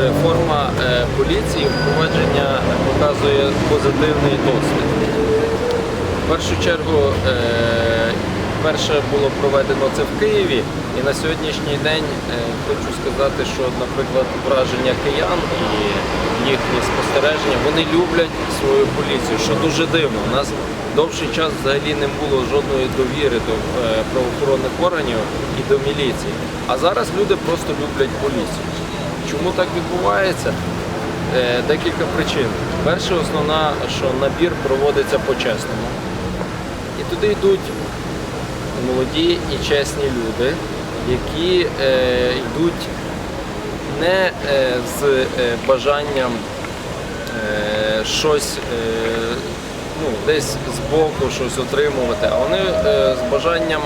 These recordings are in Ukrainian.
реформа е, поліції впровадження показує позитивний досвід. В першу чергу, е, перше було проведено це в Києві, і на сьогоднішній день е, хочу сказати, що, наприклад, враження киян і їхні спостереження, вони люблять свою поліцію, що дуже дивно. У нас довший час взагалі не було жодної довіри до е, правоохоронних органів і до міліції. А зараз люди просто люблять поліцію. Чому так відбувається? Е, Декілька причин. Перше, основна, що набір проводиться по-чесному. І туди йдуть молоді і чесні люди, які е, йдуть не е, з бажанням щось ну, десь збоку щось отримувати, а вони з бажанням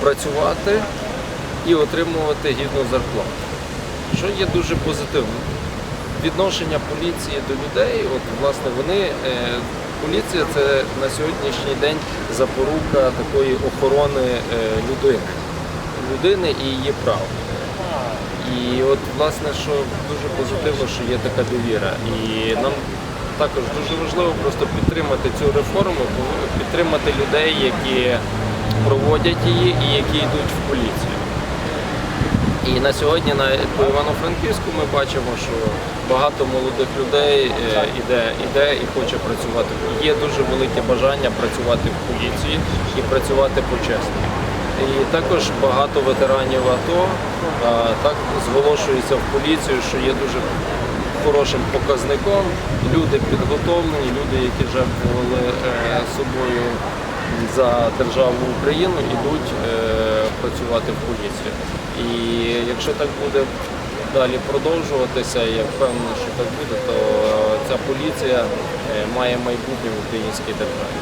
працювати і отримувати гідну зарплату. Що є дуже позитивно. Відношення поліції до людей, от власне вони, е, поліція це на сьогоднішній день запорука такої охорони е, людини, людини і її прав. І от власне, що дуже позитивно, що є така довіра. І нам також дуже важливо просто підтримати цю реформу, підтримати людей, які проводять її і які йдуть в поліцію. І на сьогодні на по Івано-Франківську ми бачимо, що багато молодих людей е, іде, іде і хоче працювати. Є дуже велике бажання працювати в поліції і працювати по-чесному. І також багато ветеранів АТО так зголошуються в поліцію, що є дуже хорошим показником. Люди підготовлені, люди, які жертвували е, собою за державу Україну, ідуть е, працювати в поліції. І якщо так буде далі продовжуватися, я впевнений, що так буде, то ця поліція е, має майбутнє в українській державі.